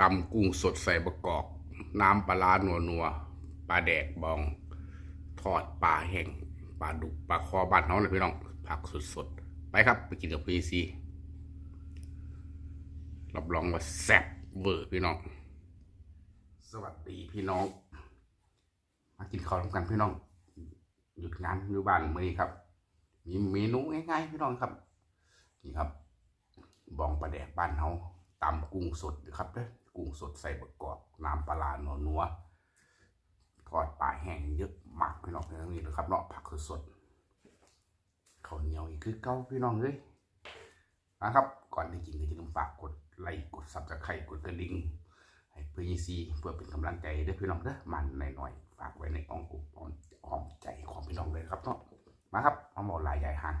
ตำกุ้งสดใส่ประกอบน้ำปลาร้านัวนัวปลาแดกบอง ทอดปลาแห้งปลาดุกปลาคอบ้านเขาเลยพี่น้อง ผักสดๆ ไปครับ ไปกินกับพีซีรับรองว่าแซ่บเวอร์พี่น้อง สวัสดีพี่น้อง มากินข้าวร่วมกันพี่น้อง หยุดงานอยู่บ้านมือนี้ครับ มีเมนูง่ายๆพี่น้องครับ นี่ครับ บองปลาแดกบ้านเขาตำกุ้งสดนะครับเด้อ กุ้งสดใส่ประกอบน้ำปลาหนัวนัวทอดปลาแห้งเยอะมากพี่น้องในนี้นะครับเนาะผักคือสดข้าวเหนียวอีกคือเก้าพี่น้องเลยนะครับ ก่อนที่กินก็จะต้องฝากกดไลค์กดซับสไครต์กดกระดิ่งให้เพื่อนซีเพื่อเป็นกำลังใจด้อพี่น้องเด้อมันหน่อยๆฝากไว้ในอ้อมอกอ้อมอ้อมใจของพี่น้องเลยครับเนาะมาครับเอาหมอลายใหญ่หัน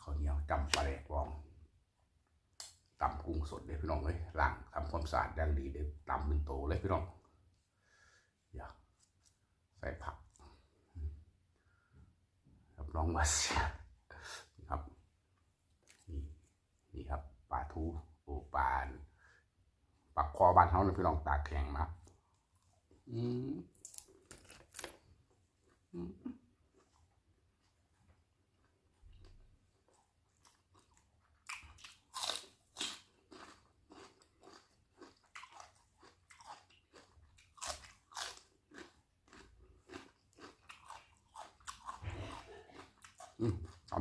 ข้าวเหนียวจำปลาแดกบอง กุ้งสดเลยพี่น้องเลยล้างทำความสะอาดอย่างดีเลยตำเป็นโตเลยพี่น้องอย่าใส่ผักรับรองว่าเสียครับนี่นี่ครับปลาทูโอปลาปลาคอบานเขาเลยพี่น้องตากแข็งมาอืมอืม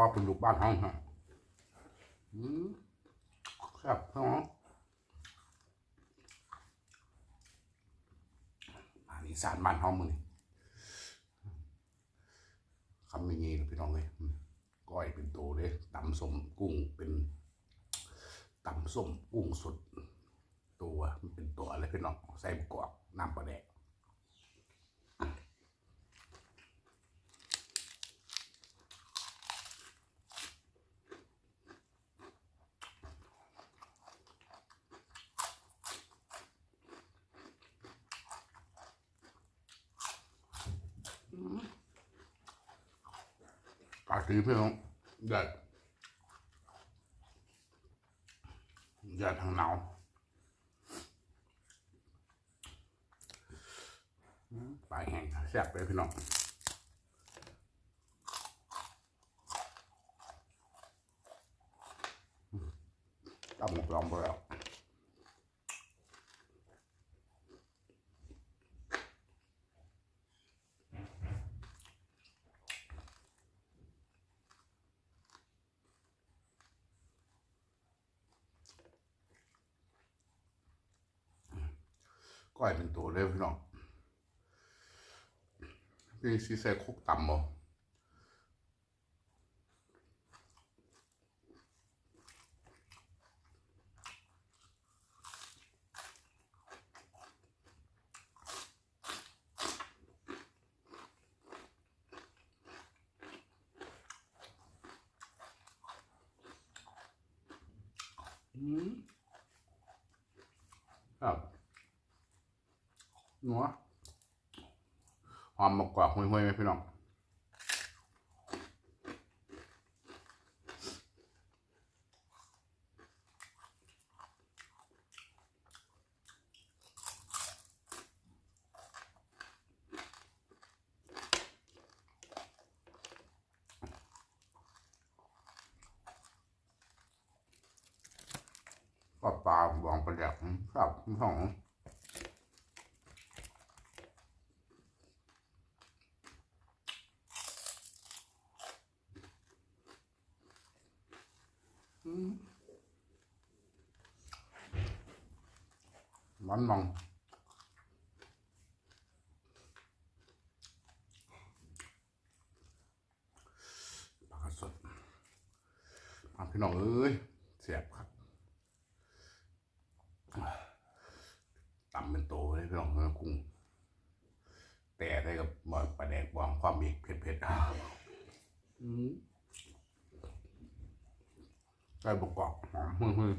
อเขาพี่น้องหอมอืมอืมทอดปลาปลาคอเป็นลูกบ้านห้องฮะอืมแซ่บพี่น้องอันนี้สารบ้านห้องมือคำอย่งี้พี่น้องเลยก้อยเป็นโตเลยตำสมกุ้งเป็นตำส้มกุ้งสด ตัวมันเป็นตัวอะไรพี่น้องใส่ประกอบน้ำปลาแดก ปลาตีพี่อน้องแดดแดดทางหนาวปลาแห้งแซ่บเลยพี่น้องตำหมกลองไปแล้ว ก้อยเป็นตัวเลยพี่น้องพี่ซีใส่คุกต่ำบ่อืมครับห นัวหอมมากกว่าห่วยๆไหมพี่น้องก็ปลาบองประดับครับพี่น้อง มันมองปลากระสดมาพี่พี่น้องเอ้ยเสียบครับตำเป็นโตเลยพี่น้องเนื้อกุ้ง แต่ได้กับบอลปลาแดกบองความเอกเผ็ดเผ็ดๆอืมได้บกกอกหอมมือ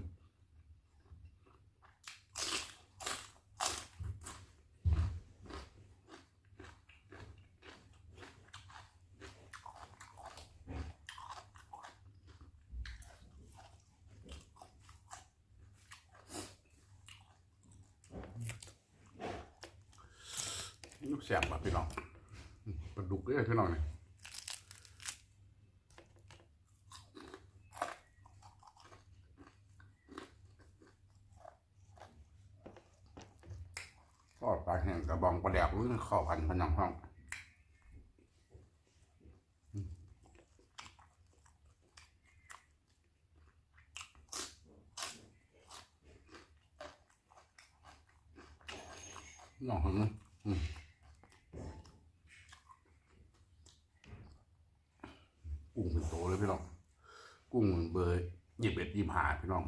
แสบแบบพี่น้องปลาดุกเลยพี่น้องเนี่ยทอดปลาแห้งกระบองปลาแดกมันเข้ากันพนังห้องน้องห็นไหมอืม กุ้งเป็นโตเลยพี่น้อง กุ้งเบอร์ยี่สิบเอ็ดยี่สิบห้าพี่น้อง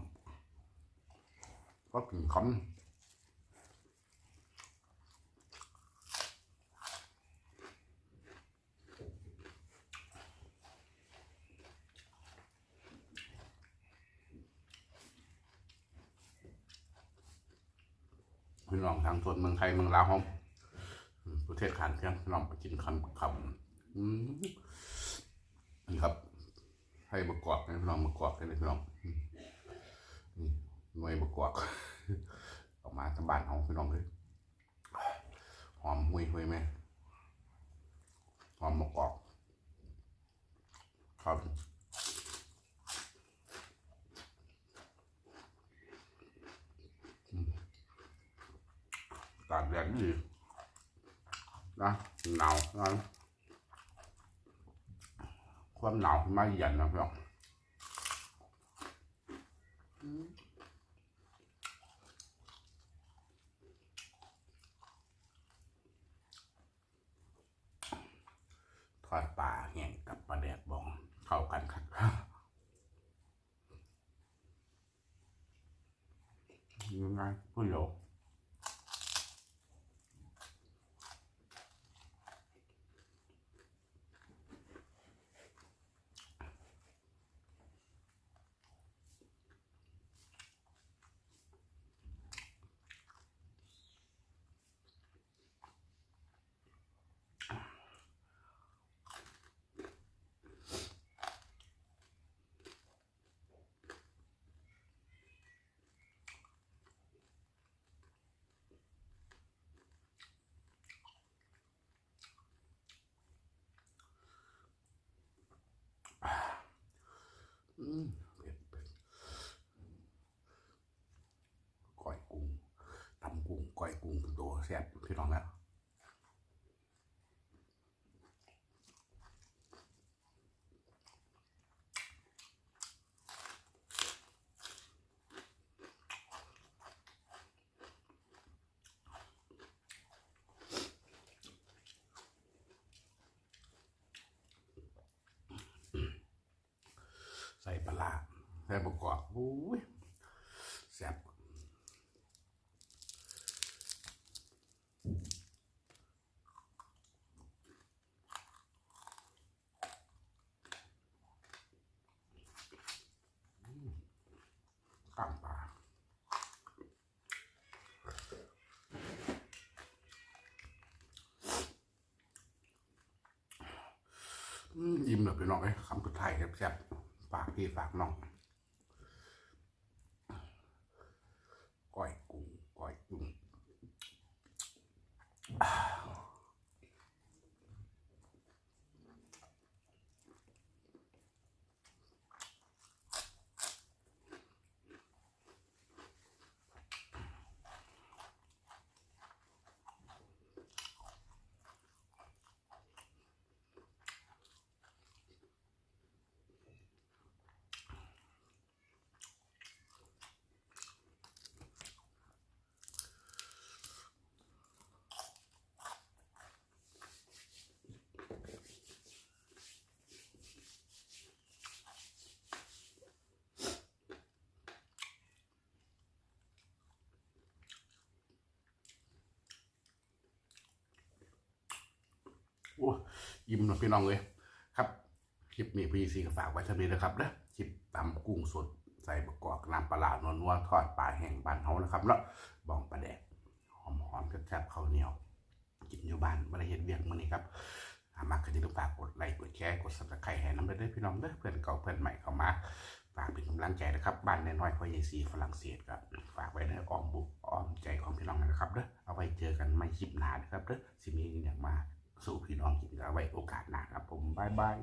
ก็ถึงคำพี่น้องทางส่วนเมืองไทยเมืองลาวของประเทศขานเพียงพี่น้องไปกินคำคำอืม ครับ ให้บกกอกนะพี่น้องบกกอกเลยพี่น้องนี่หน่วยบกกอกออกมาทางบ้านของพี่น้องเลยหอมหุยหุยไหมหอมบกกอกครับตากแดดดีนะหนาวนะ ความหนาวไม่เย็นนะพี่น้องทอดปลาแห้งกับปลาแดดบองเข้ากันครับยังไงพูดโยอื ก้อยกุ้งตำกุ้งก้อยกุ้งตัวแซ่บพี่น้องนะใส่ปลาร้าใส่ประกอบโอ้ยแซ่บอืมกล้างปลาอืมอิ่มเลยพี่น้องเอ้ยคำสุดท้ายแซ่บ ฝากพี่ฝากน้อง ยิ้มหน่อยพี่น้องเลยครับคลิปนี้พี่ซีก็ฝากไว้เท่านี้นะครับนะคลิปตำกุ้งสดใส่ประกอบน้ำปลาร้านวลนัวทอดปลาแห้งบานเฮานะครับแล้วบองปลาแดกหอมๆแซ่บๆข้าวเหนียวกินอยู่บ้านไม่ได้เห็นเบียงมือนี้ครับถ้ามักก็อย่าลืมฝากกดไลค์กดแชร์กด subscribe ให้น้ำไปด้วยพี่น้องเด้อเพื่อนเก่าเพื่อนใหม่เข้ามาฝากเป็นกำลังใจนะครับบ้านน้อยๆพ่อใหญ่ซีฝรั่งเศสครับฝากไว้ในอ้อมบุกอ้อมใจของพี่น้องนะครับเด้อเอาไว้เจอกันไม่คลิปหน้านะครับเด้อสิมีอย่างมา สู่พี่น้องกินกันไว้โอกาสหน้าครับผมบายบาย